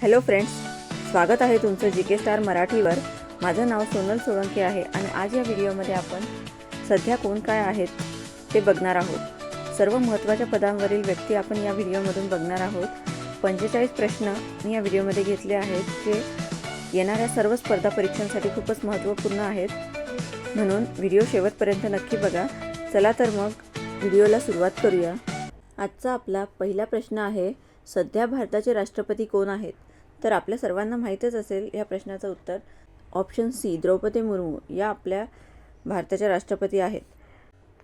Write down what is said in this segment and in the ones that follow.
Hello friends स्वागत आहे तुमचं जी के स्टार मराठीवर. माझं नाव सोनल सोळंके आहे आणि आज या व्हिडिओमध्ये आपण सध्या कोण काय आहेत ते बघणार आहोत. सर्व महत्त्वाच्या पदांवरील व्यक्ती आपण या व्हिडिओमधून बघणार आहोत. पंचेचाळीस प्रश्न मी या व्हिडिओमध्ये घेतले आहेत जे येणाऱ्या सर्व स्पर्धा परीक्षांसाठी खूपच महत्त्वपूर्ण आहेत. म्हणून व्हिडिओ शेवटपर्यंत नक्की बघा. चला तर मग व्हिडिओला सुरुवात करूया. आजचा आपला पहिला प्रश्न आहे सध्या भारताचे राष्ट्रपती कोण आहेत? तर आपल्या सर्वांना माहीतच असेल या प्रश्नाचं उत्तर. ऑप्शन सी द्रौपदी मुर्मू या आपल्या भारताच्या राष्ट्रपती आहेत.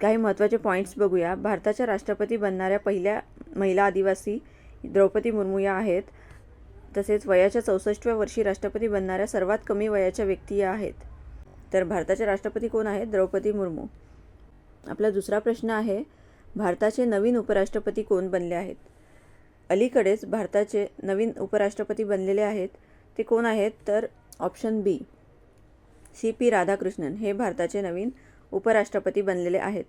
काही महत्त्वाचे पॉईंट्स बघूया. भारताच्या राष्ट्रपती बनणाऱ्या पहिल्या महिला आदिवासी द्रौपदी मुर्मू या आहेत. तसेच वयाच्या चौसष्टव्या वर्षी राष्ट्रपती बनणाऱ्या सर्वात कमी वयाच्या व्यक्ती या आहेत. तर भारताचे राष्ट्रपती कोण आहेत? द्रौपदी मुर्मू. आपला दुसरा प्रश्न आहे भारताचे नवीन उपराष्ट्रपती कोण बनले आहेत? अलीकडेच भारताचे नवीन उपराष्ट्रपती बनलेले आहेत. ते कोण आहेत? तर option B C P Radhakrishnan हे भारताचे नवीन उपराष्ट्रपती बनलेले आहेत.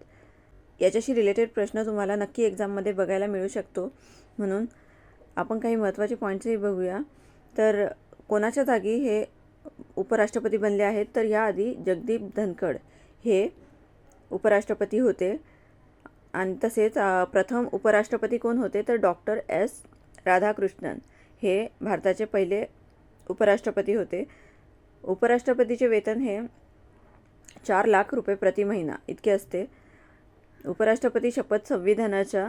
याच्याशी रिलेटेड प्रश्न तुम्हाला नक्की एक्झाममध्ये बघायला मिळू शकतो. म्हणून आपण काही महत्त्वाचे पॉईंट्सही बघूया. तर कोणाच्या जागी हे उपराष्ट्रपती बनले आहेत? तर याआधी जगदीप धनखड हे उपराष्ट्रपती होते. आणि तसेच प्रथम उपराष्ट्रपती कोण होते तर डॉक्टर एस. राधाकृष्णन हे भारताचे पहिले उपराष्ट्रपती होते. उपराष्ट्रपतीचे वेतन हे चार लाख रुपये प्रति महिना इतके असते. उपराष्ट्रपती शपथ संविधानाच्या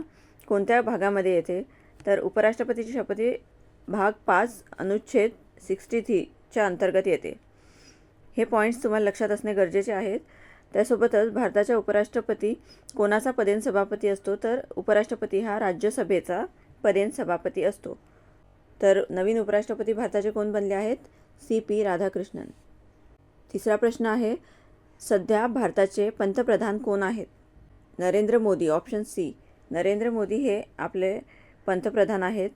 कोणत्या भागामध्ये येते? तर उपराष्ट्रपतीची शपथी भाग पाच अनुच्छेद सिक्स्टी थ्रीच्या अंतर्गत येते. हे पॉईंट्स तुम्हाला लक्षात असणे गरजेचे आहेत. त्यासोबतच भारताच्या उपराष्ट्रपती कोणाचा पदेन सभापती असतो? तर उपराष्ट्रपती हा राज्यसभेचा पदेन सभापती असतो. तर नवीन उपराष्ट्रपती भारताचे कोण बनले आहेत? C P Radhakrishnan. तिसरा प्रश्न आहे सध्या भारताचे पंतप्रधान कोण आहेत? Narendra Modi option C. Narendra Modi हे आपले पंतप्रधान आहेत.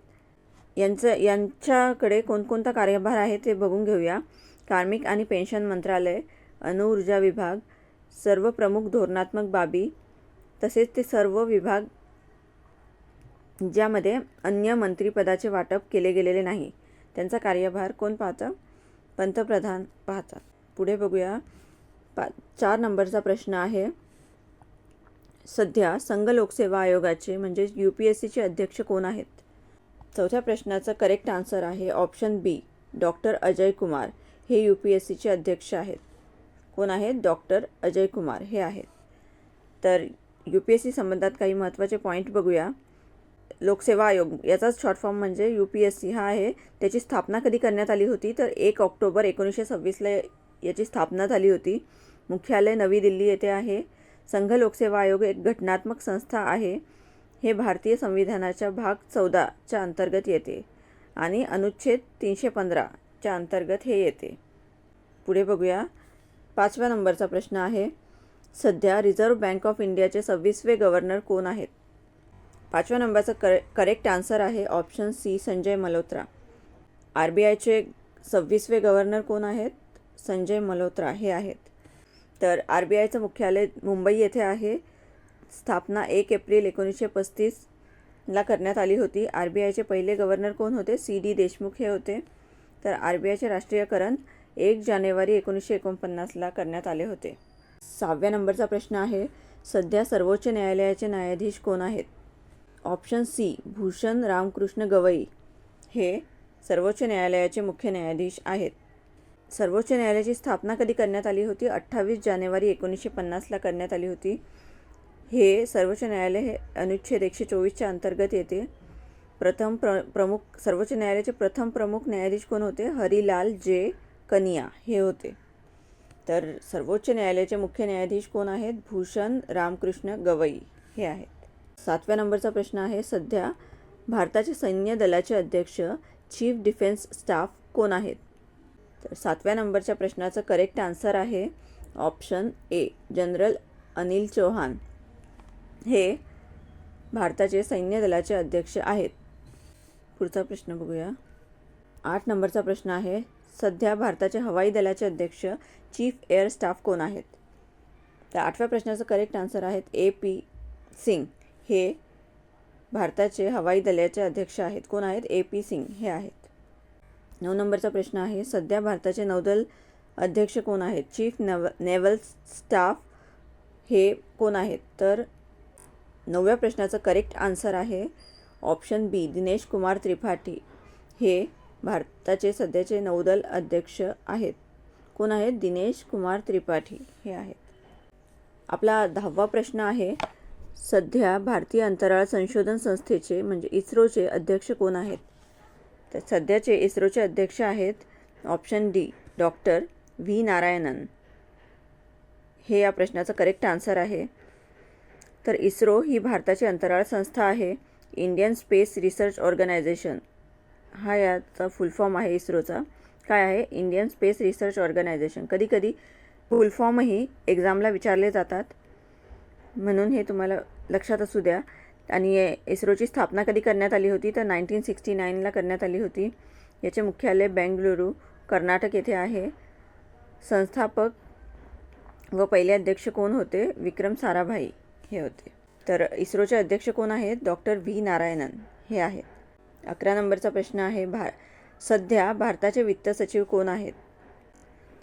यांचं यांच्याकडे कोणकोणता कार्यभार आहे ते बघून घेऊया. कार्मिक आणि पेन्शन मंत्रालय अणुऊर्जा विभाग सर्व प्रमुख धोरणात्मक बाबी तसेच ते सर्व विभाग ज्यामध्ये अन्य मंत्रिपदाचे वाटप केले गेलेले नाही त्यांचा कार्यभार कोण पाहतं? पंतप्रधान पाहतात. पुढे बघूया. पा चार नंबरचा प्रश्न आहे. सध्या संघ लोकसेवा आयोगाचे म्हणजे यू पी एस सीचे अध्यक्ष कोण आहेत? चौथ्या प्रश्नाचं करेक्ट आन्सर आहे option B doctor Ajay Kumar. हे यू पी एस सीचे अध्यक्ष आहेत. कोण आहेत? डॉक्टर अजय कुमार हे आहेत. तर यू पी एस सी संबंधात काही महत्त्वाचे पॉईंट बघूया. लोकसेवा आयोग याचाच शॉर्ट फॉर्म म्हणजे यू पी एस सी. हा आहे. त्याची स्थापना कधी करण्यात आली होती? तर एक ऑक्टोबर एकोणीसशे सव्वीसला याची स्थापना झाली होती. मुख्यालय नवी दिल्ली येथे आहे. संघ लोकसेवा आयोग एक घटनात्मक संस्था आहे. हे भारतीय संविधानाच्या भाग चौदाच्या अंतर्गत येते आणि अनुच्छेद तीनशे पंधराच्या अंतर्गत हे येते. पुढे बघूया. पाचव्या नंबरचा प्रश्न आहे सध्या रिझर्व्ह बँक ऑफ इंडियाचे सव्वीसवे गव्हर्नर कोण आहेत? पाचव्या नंबरचं करे करेक्ट आन्सर आहे option C Sanjay Malhotra. R B आयचे सव्वीसवे गव्हर्नर कोण आहेत? संजय मल्होत्रा हे आहेत. तर आर बी आयचं मुख्यालय मुंबई येथे आहे. स्थापना एक एप्रिल एकोणीसशे पस्तीसला करण्यात आली होती. आर बी आयचे पहिले गव्हर्नर कोण होते? सी डी देशमुख हे होते. तर आर बी आयचे राष्ट्रीयकरण एक जानेवारी एकोणीसशे एकोणपन्नासला करण्यात आले होते. सहाव्या नंबरचा प्रश्न आहे सध्या सर्वोच्च न्यायालयाचे न्यायाधीश कोण आहेत? ऑप्शन सी भूषण रामकृष्ण गवई हे सर्वोच्च न्यायालयाचे मुख्य न्यायाधीश आहेत. सर्वोच्च न्यायालयाची स्थापना कधी करण्यात आली होती? अठ्ठावीस जानेवारी एकोणीसशे पन्नासला करण्यात आली होती. हे सर्वोच्च न्यायालय हे अनुच्छेद एकशे चोवीसच्या अंतर्गत येते. प्रथम प्र प्रमुख सर्वोच्च न्यायालयाचे प्रथम प्रमुख न्यायाधीश कोण होते? हरिलाल जे कनिया हे होते. तर सर्वोच्च न्यायालयाचे मुख्य न्यायाधीश कोण आहेत? भूषण रामकृष्ण गवई हे आहेत. सातव्या नंबरचा प्रश्न आहे सध्या भारताचे सैन्य दलाचे अध्यक्ष चीफ डिफेन्स स्टाफ कोण आहेत? तर सातव्या नंबरच्या प्रश्नाचं करेक्ट आन्सर आहे option A general Anil Chauhan. हे भारताचे सैन्य दलाचे अध्यक्ष आहेत. पुढचा प्रश्न बघूया. आठ नंबरचा प्रश्न आहे सध्या भारताच्या हवाई दलाचे अध्यक्ष चीफ एअर स्टाफ कोण आहेत? तर आठव्या प्रश्नाचं करेक्ट आन्सर आहेत ए पी सिंग. हे भारताचे हवाई दलाचे अध्यक्ष आहेत. कोण आहेत? ए पी सिंग हे आहेत. नऊ नंबरचा प्रश्न आहे सध्या भारताचे नौदल अध्यक्ष कोण आहेत? चीफ नेव नेव्हल स्टाफ हे कोण आहेत? तर नवव्या प्रश्नाचं करेक्ट आन्सर आहे ऑप्शन बी दिनेश कुमार त्रिपाठी. हे भारताचे सध्याचे नौदल अध्यक्ष आहेत. कोण आहेत? दिनेश कुमार त्रिपाठी हे आहेत. आपला दहावा प्रश्न आहे सध्या भारतीय अंतराळ संशोधन संस्थेचे म्हणजे इस्रोचे अध्यक्ष कोण आहेत? तर सध्याचे इस्रोचे अध्यक्ष आहेत option D doctor V Narayanan. हे या प्रश्नाचं करेक्ट आन्सर आहे. तर इस्रो ही भारताची अंतराळ संस्था आहे इंडियन स्पेस रिसर्च ऑर्गनायझेशन. हा याचा फुल फॉर्म आहे इस्रोचा. काय आहे? इंडियन स्पेस रिसर्च ऑर्गनायझेशन कधीकधी फुल फॉर्मही एक्झामला विचारले जातात. म्हणून हे तुम्हाला लक्षात असू द्या. आणि इस्रोची स्थापना कधी करण्यात आली होती? तर नाईन्टीन सिक्स्टी नाईनला करण्यात आली होती. याचे मुख्यालय बेंगलुरू कर्नाटक येथे आहे. संस्थापक व पहिले अध्यक्ष कोण होते? विक्रम साराभाई हे होते. तर इस्रोचे अध्यक्ष कोण आहेत? डॉक्टर व्ही नारायणन हे आहेत. अकरा नंबरचा प्रश्न आहे भा सध्या भारताचे वित्त सचिव कोण आहेत?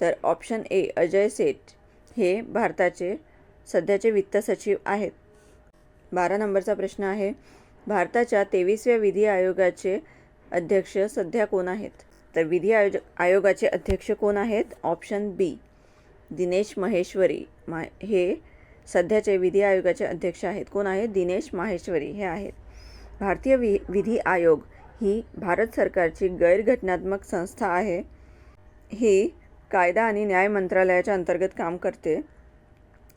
तर ऑप्शन ए अजय सेठ हे भारताचे सध्याचे वित्त सचिव आहेत. बारा नंबरचा प्रश्न आहे भारताच्या तेवीसव्या विधी आयोगाचे अध्यक्ष सध्या कोण आहेत? तर विधी आयोज आयोगाचे अध्यक्ष कोण आहेत? ऑप्शन बी दिनेश महेश्वरी मा हे सध्याचे विधी आयोगाचे अध्यक्ष आहेत. कोण आहेत? दिनेश माहेश्वरी हे आहेत. भारतीय वि विधी आयोग ही भारत सरकारची गैरघटनात्मक संस्था आहे. ही कायदा आणि न्याय मंत्रालयाच्या अंतर्गत काम करते.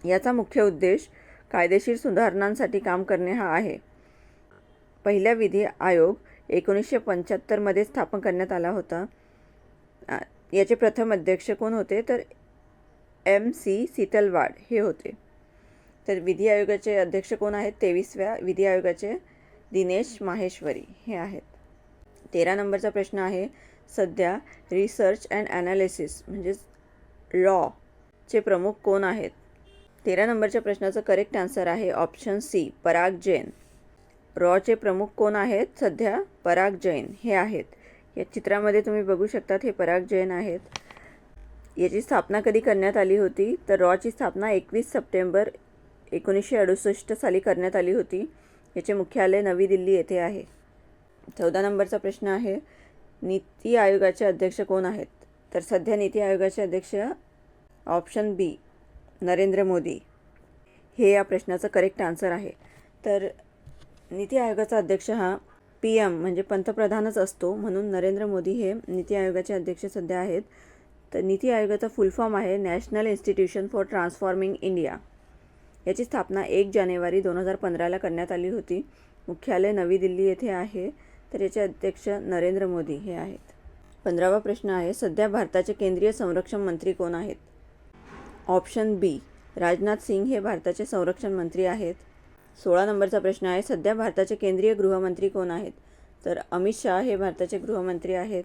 याचा मुख्य उद्देश कायदेशीर सुधारणांसाठी काम करणे हा आहे. पहिला विधी आयोग एकोणीसशे पंच्याहत्तरमध्ये स्थापन करण्यात आला होता. याचे प्रथम अध्यक्ष कोण होते? तर एम सी सीतलवाड हे होते. तर विधी आयोगाचे अध्यक्ष कोण आहेत? तेवीसव्या विधी आयोगाचे दिनेश माहेश्वरी हे आहेत. तेरा नंबरचा प्रश्न आहे. सध्या रिसर्च अँड ॲनालिसिस म्हणजेच लॉचे प्रमुख कोण आहेत? तेरा नंबरच्या प्रश्नाचं करेक्ट आन्सर आहे ऑप्शन सी पराग जैन. रॉचे प्रमुख कोण आहेत? सध्या पराग जैन हे आहेत. या चित्रामध्ये तुम्ही बघू शकतात हे पराग जैन आहेत. याची स्थापना कधी करण्यात आली होती? तर रॉची स्थापना एकवीस सप्टेंबर एकोणीसशे अडुसष्ट साली करण्यात आली होती. याचे मुख्यालय नवी दिल्ली येथे आहे. चौदा नंबरचा प्रश्न आहे नीती आयोगाचे अध्यक्ष कोण आहेत? तर सध्या नीती आयोगाचे अध्यक्ष ऑप्शन बी नरेंद्र मोदी. हे या प्रश्नाचं करेक्ट आन्सर आहे. तर नीती आयोगाचा अध्यक्ष हा पी एम म्हणजे पंतप्रधानच असतो म्हणून नरेंद्र मोदी हे नीती आयोगाचे अध्यक्ष सध्या आहेत. तर नीती आयोगाचा फुल फॉर्म आहे national institution for transforming India याची स्थापना एक जानेवारी दोन हजार पंधराला करण्यात आली होती. मुख्यालय नवी दिल्ली येथे आहे. तर याचे अध्यक्ष नरेंद्र मोदी हे आहेत. पंधरावा प्रश्न आहे सध्या भारताचे केंद्रीय संरक्षण मंत्री कोण आहेत? ऑप्शन बी राजनाथ सिंग हे भारताचे संरक्षण मंत्री आहेत. सोळा नंबरचा प्रश्न आहे सध्या भारताचे केंद्रीय गृहमंत्री कोण आहेत? तर अमित शाह हे भारताचे गृहमंत्री आहेत.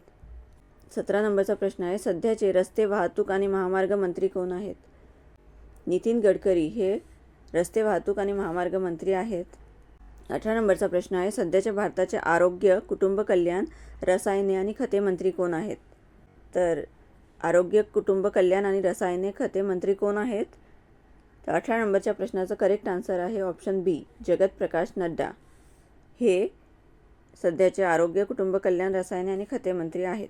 सतरा नंबरचा प्रश्न आहे सध्याचे रस्ते वाहतूक आणि महामार्ग मंत्री कोण आहेत? नितीन गडकरी हे रस्ते वाहतूक आणि महामार्ग मंत्री आहेत. अठरा नंबरचा प्रश्न आहे सध्याच्या भारताचे आरोग्य कुटुंब कल्याण रसायने आणि खते मंत्री कोण आहेत? तर आरोग्य कुटुंब कल्याण आणि रसायने खते मंत्री कोण आहेत? तर अठरा नंबरच्या प्रश्नाचं करेक्ट आन्सर आहे ऑप्शन बी जगत प्रकाश नड्डा. हे सध्याचे आरोग्य कुटुंब कल्याण रसायने आणि खते मंत्री आहेत.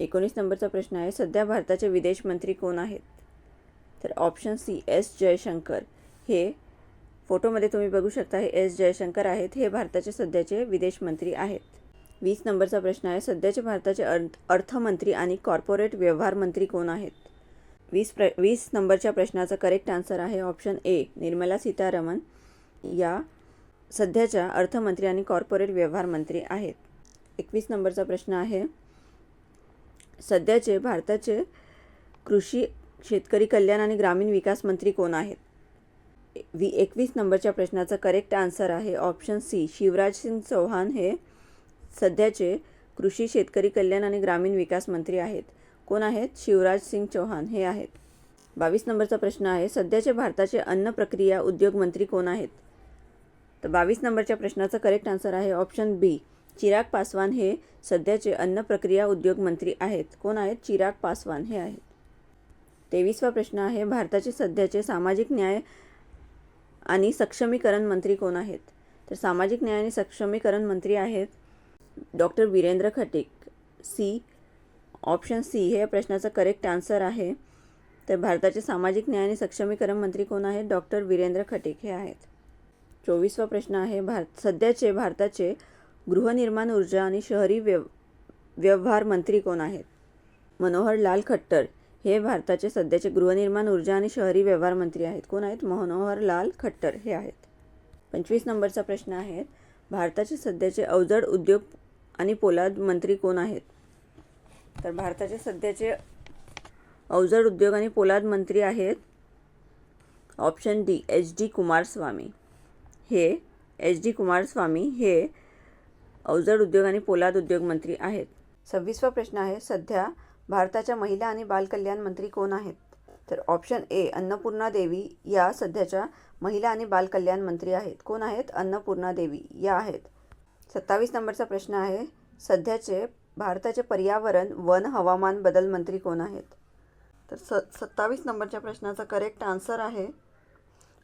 एकोणीस नंबरचा प्रश्न आहे सध्या भारताचे विदेश मंत्री कोण आहेत? तर ऑप्शन सी एस जयशंकर. हे फोटोमध्ये तुम्ही बघू शकता हे एस जयशंकर आहेत. हे भारताचे सध्याचे विदेश मंत्री आहेत. वीस नंबरचा प्रश्न आहे सध्याचे भारताचे अर्थ अर्थमंत्री आणि कॉर्पोरेट व्यवहार मंत्री कोण आहेत? वीस प्र वीस नंबरच्या प्रश्नाचा करेक्ट आन्सर आहे ऑप्शन ए निर्मला सीतारमण. या सध्याच्या अर्थमंत्री आणि कॉर्पोरेट व्यवहार मंत्री आहेत. एकवीस नंबरचा प्रश्न आहे सध्याचे भारताचे कृषी शेतकरी कल्याण आणि ग्रामीण विकास मंत्री कोण आहेत? वी एकवीस नंबरच्या प्रश्नाचा करेक्ट आन्सर आहे. ऑप्शन सी शिवराज सिंग चौहान हे सध्याचे कृषी शेतकरी कल्याण आणि ग्रामीण विकास मंत्री आहेत. कोण आहेत? शिवराज सिंग चौहान हे आहेत. बावीस नंबरचा प्रश्न आहे सध्याचे भारताचे अन्न प्रक्रिया उद्योग मंत्री कोण आहेत? तर बावीस नंबरच्या प्रश्नाचा करेक्ट आन्सर आहे ऑप्शन बी चिराग पासवान हे सध्याचे अन्न प्रक्रिया उद्योग मंत्री आहेत. कोण आहेत? चिराग पासवान हे आहेत. तेवीसवा प्रश्न आहे भारताचे सध्याचे सामाजिक न्याय आणि सक्षमीकरण मंत्री कोण आहेत? तर सामाजिक न्याय आणि सक्षमीकरण मंत्री आहेत doctor Virendra Khatik. C option C हे या प्रश्नाचं करेक्ट आन्सर आहे. तर भारताचे सामाजिक न्याय आणि सक्षमीकरण मंत्री कोण आहेत? डॉक्टर वीरेंद्र खटीक हे आहेत. चोवीसवा प्रश्न आहे भारत सध्याचे भारताचे गृहनिर्माण ऊर्जा आणि शहरी व्यव व्यवहार मंत्री कोण आहेत? मनोहर लाल खट्टर. हे भारताचे सध्याचे गृहनिर्माण ऊर्जा आणि शहरी व्यवहार मंत्री आहेत. कोण आहेत? मनोहर लाल खट्टर हे आहेत. पंचवीस नंबरचा प्रश्न आहे भारताचे सध्याचे अवजड उद्योग आणि पोलाद मंत्री कोण आहेत? तर भारताचे सध्याचे अवजड उद्योग आणि पोलाद मंत्री आहेत option D H D Kumaraswamy. हे एच डी कुमारस्वामी हे अवजड उद्योग आणि पोलाद उद्योग मंत्री आहेत. सव्वीसवा प्रश्न आहे सध्या भारताच्या महिला आणि बालकल्याण मंत्री कोण आहेत? तर ऑप्शन ए अन्नपूर्णा देवी या सध्याच्या महिला आणि बालकल्याण मंत्री आहेत. कोण आहेत? अन्नपूर्णा देवी या आहेत. सत्तावीस नंबरचा प्रश्न आहे सध्याचे भारताचे पर्यावरण वन हवामान बदल मंत्री कोण आहेत? तर स सत्तावीस नंबरच्या प्रश्नाचा करेक्ट आन्सर आहे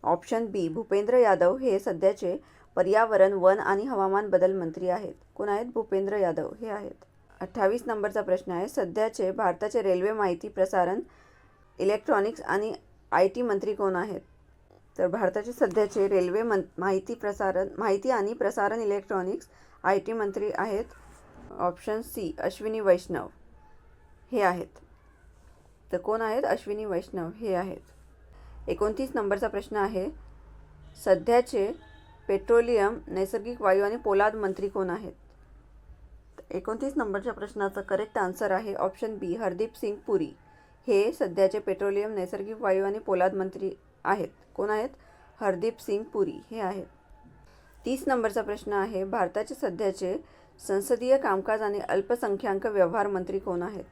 ऑप्शन बी भूपेंद्र यादव हे सध्याचे पर्यावरण वन आणि हवामान बदल मंत्री आहेत. कोण आहेत? भूपेंद्र यादव हे आहेत. अठ्ठावीस नंबरचा प्रश्न आहे. सध्याचे भारताचे रेल्वे माहिती प्रसारण इलेक्ट्रॉनिक्स आणि आय टी मंत्री कोण आहेत? तर भारताचे सध्याचे रेल्वे मं माहिती प्रसारण माहिती आणि प्रसारण इलेक्ट्रॉनिक्स आय टी मंत्री आहेत. Option C Ashwini Vaishnaw. हे आहेत. तर कोण आहेत? अश्विनी वैष्णव. हे आहेत. एकोणतीस नंबरचा प्रश्न आहे. सध्याचे पेट्रोलियम नैसर्गिक वायू आणि पोलाद मंत्री कोण आहेत? एकोणतीस नंबरच्या प्रश्नाचं करेक्ट आन्सर आहे ऑप्शन बी हरदीप सिंग पुरी. हे सध्याचे पेट्रोलियम नैसर्गिक वायू आणि पोलाद मंत्री आहेत. कोण आहेत? हरदीप सिंग पुरी. हे आहेत. तीस नंबरचा प्रश्न आहे भारताचे सध्याचे संसदीय कामकाज आणि अल्पसंख्याक व्यवहार मंत्री कोण आहेत?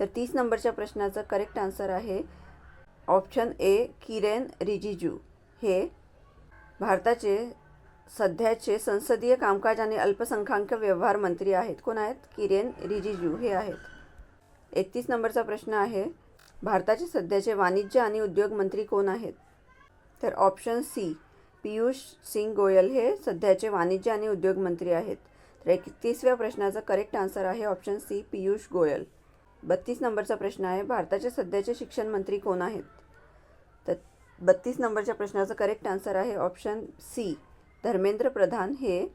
तर तीस नंबरच्या प्रश्नाचं करेक्ट आन्सर आहे ऑप्शन ए किरेन रिजिजू. हे भारताचे सध्याचे संसदीय कामकाज आणि अल्पसंख्याक व्यवहार मंत्री आहेत. कोण आहेत? किरेन रिजिजू. हे आहेत. एकतीस नंबरचा प्रश्न आहे भारताचे सध्याचे वाणिज्य आणि उद्योग मंत्री कोण आहेत? तर ऑप्शन सी पियुष सिंग गोयल हे सध्याचे वाणिज्य आणि उद्योग मंत्री आहेत. तर एकतीसव्या प्रश्नाचा करेक्ट आन्सर आहे ऑप्शन सी पियुष गोयल. बत्तीस नंबरचा प्रश्न आहे भारताचे सध्याचे शिक्षण मंत्री कोण आहेत? तर बत्तीस नंबरच्या प्रश्नाचा करेक्ट आन्सर आहे ऑप्शन सी धर्मेंद्र प्रधान हे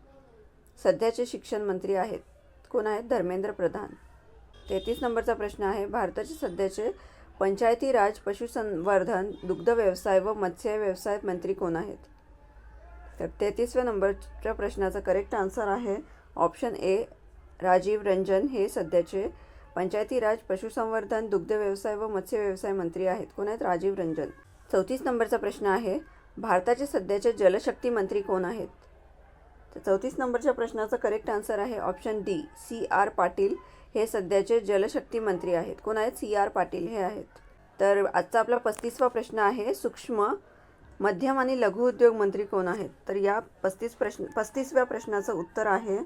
सध्याचे शिक्षण मंत्री आहेत. कोण आहेत? धर्मेंद्र प्रधान. तेहतीस नंबरचा प्रश्न आहे. भारताचे सध्याचे पंचायती राज पशुसंवर्धन दुग्ध व्यवसाय व मत्स्य व्यवसाय मंत्री कोण आहेत? तर तेहतीसव्या नंबरच्या प्रश्नाचा करेक्ट आन्सर आहे ऑप्शन ए राजीव रंजन हे सध्याचे पंचायती राज पशुसंवर्धन दुग्ध व्यवसाय व मत्स्य व्यवसाय मंत्री आहेत. कोण आहेत? राजीव रंजन. चौतीस नंबरचा प्रश्न आहे. भारताचे सध्याचे जलशक्ती मंत्री कोण आहेत? तर चौतीस नंबरच्या प्रश्नाचं करेक्ट आन्सर आहे option D C R Patil. हे सध्याचे जलशक्ती मंत्री आहेत. कोण आहेत? सी आर पाटील हे आहेत. तर आजचा आपला पस्तीसवा प्रश्न आहे सूक्ष्म मध्यम आणि लघु उद्योग मंत्री कोण आहेत? तर या पस्तीस प्रश्न पस्तीसव्या प्रश्नाचं उत्तर आहे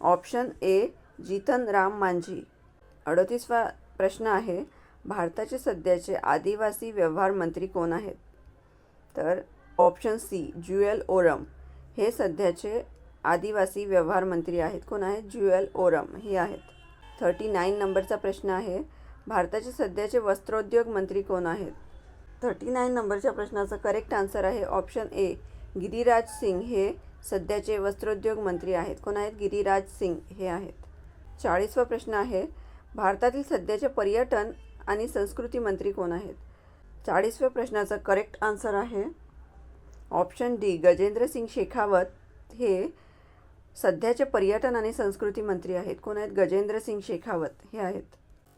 ऑप्शन ए जीतन राम मांझी. अडतीसवा प्रश्न आहे भारताचे सध्याचे आदिवासी व्यवहार मंत्री कोण आहेत? तर ऑप्शन सी ज्युएल ओरम. हे सध्याचे आदिवासी व्यवहार मंत्री आहेत. कोण आहेत? ज्युएल ओरम हे आहेत. थर्टी नाईन नंबरचा प्रश्न आहे. भारताचे सध्याचे वस्त्रोद्योग मंत्री कोण आहेत? थर्टी नाईन नंबरच्या प्रश्नाचा करेक्ट आन्सर आहे ऑप्शन ए गिरिराज सिंग हे सध्याचे वस्त्रोद्योग मंत्री आहेत. कोण आहेत? गिरिराज सिंग हे आहेत. चाळीसवा प्रश्न आहे भारतातील सध्याचे पर्यटन आणि संस्कृती मंत्री कोण आहेत? चाळीसव्या प्रश्नाचा करेक्ट आन्सर आहे. ऑप्शन डी गजेंद्र सिंग शेखावत हे सध्याचे पर्यटन आणि संस्कृती मंत्री आहेत. कोण आहेत? गजेंद्र सिंग शेखावत हे आहेत.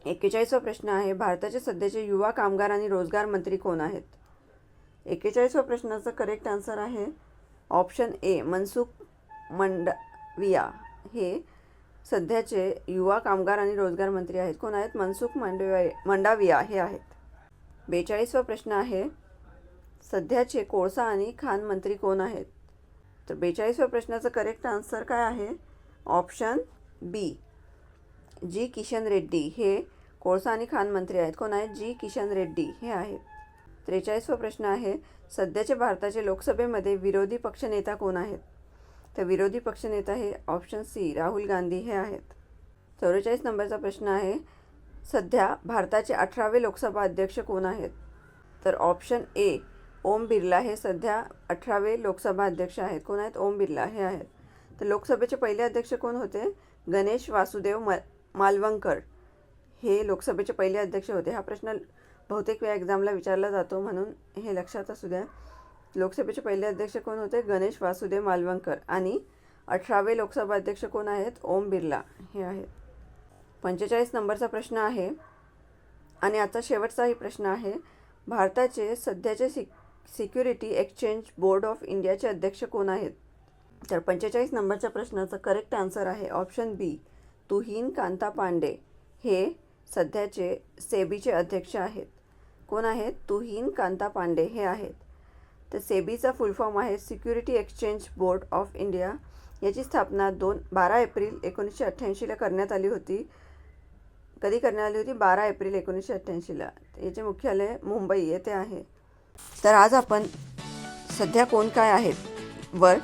एक्केचाळीसवा प्रश्न आहे भारताचे सध्याचे युवा कामगार आणि रोजगार मंत्री कोण आहेत? एक्केचाळीसव्या प्रश्नाचं करेक्ट आन्सर आहे. ऑप्शन ए मनसुख मंडविया हे सध्याचे युवा कामगार आणि रोजगार मंत्री आहेत. कोण आहेत? मनसुख मंडविया मंडाविया हे आहेत. बेचाळीसवा प्रश्न आहे सध्याचे कोळसा आणि खान मंत्री कोण आहेत? तर बेचाळीसव्या प्रश्नाचं करेक्ट आन्सर काय आहे? Option B G Kishan Reddy हे कोळसा आणि खान मंत्री आहेत. कोण आहेत? जी किशन रेड्डी हे आहेत. त्रेचाळीसवा प्रश्न आहे सध्याचे भारताचे लोकसभेमध्ये विरोधी पक्षनेता कोण आहेत? तर विरोधी पक्षनेता हे ऑप्शन सी राहुल गांधी हे आहेत. चौवेचाळीस नंबरचा प्रश्न आहे सध्या भारताचे अठरावे लोकसभा अध्यक्ष कोण आहेत? तर ऑप्शन ए ओम बिर्ला हे सध्या अठरावे लोकसभा अध्यक्ष आहेत. कोण आहेत? ओम बिर्ला हे आहेत. तर लोकसभेचे पहिले अध्यक्ष कोण होते? गणेश वासुदेव म मालवणकर हे लोकसभेचे पहिले अध्यक्ष होते. हा प्रश्न बहुतेक वेळा एक्झामला विचारला जातो म्हणून हे लक्षात असू द्या. लोकसभेचे पहिले अध्यक्ष कोण होते? गणेश वासुदेव मालवणकर आणि अठरावे लोकसभा अध्यक्ष कोण आहेत? ओम बिर्ला हे आहेत. पंचेचाळीस नंबरचा प्रश्न आहे आणि आता शेवटचाही प्रश्न आहे. भारताचे सध्याचे sec security exchange board of इंडियाचे अध्यक्ष कोण आहेत? तर पंचेचाळीस नंबरच्या प्रश्नाचा करेक्ट आन्सर आहे ऑप्शन बी तुहीन कांता पांडे. हे सध्याचे सेबीचे अध्यक्ष आहेत. कोण आहेत? तुहीन कांता पांडे हे आहेत. तर सेबीचा फुल फॉर्म आहे security exchange board of India. याची स्थापना दोन बारा एप्रिल एकोणीसशे अठ्ठ्याऐंशीला करण्यात आली होती. कधी करण्यात आली होती? बारा एप्रिल एकोणीसशे अठ्ठ्याऐंशीला. याचे मुख्यालय मुंबई येथे आहे. तर आज आपण सध्या कोण काय आहेत वर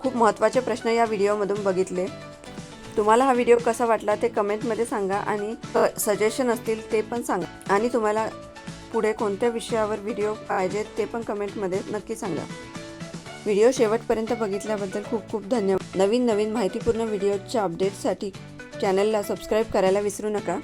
खूप महत्त्वाचे प्रश्न या व्हिडिओमधून बघितले. तुम्हाला हा व्हिडिओ कसा वाटला ते कमेंटमध्ये सांगा आणि सजेशन असतील ते पण सांगा. आणि तुम्हाला पुढे कोणत्या विषयावर व्हिडिओ पाहिजेत ते पण कमेंटमध्ये नक्की सांगा. व्हिडिओ शेवटपर्यंत बघितल्याबद्दल खूप खूप धन्यवाद. नवीन नवीन माहितीपूर्ण व्हिडिओच्या अपडेटसाठी चॅनलला सबस्क्राईब करायला विसरू नका.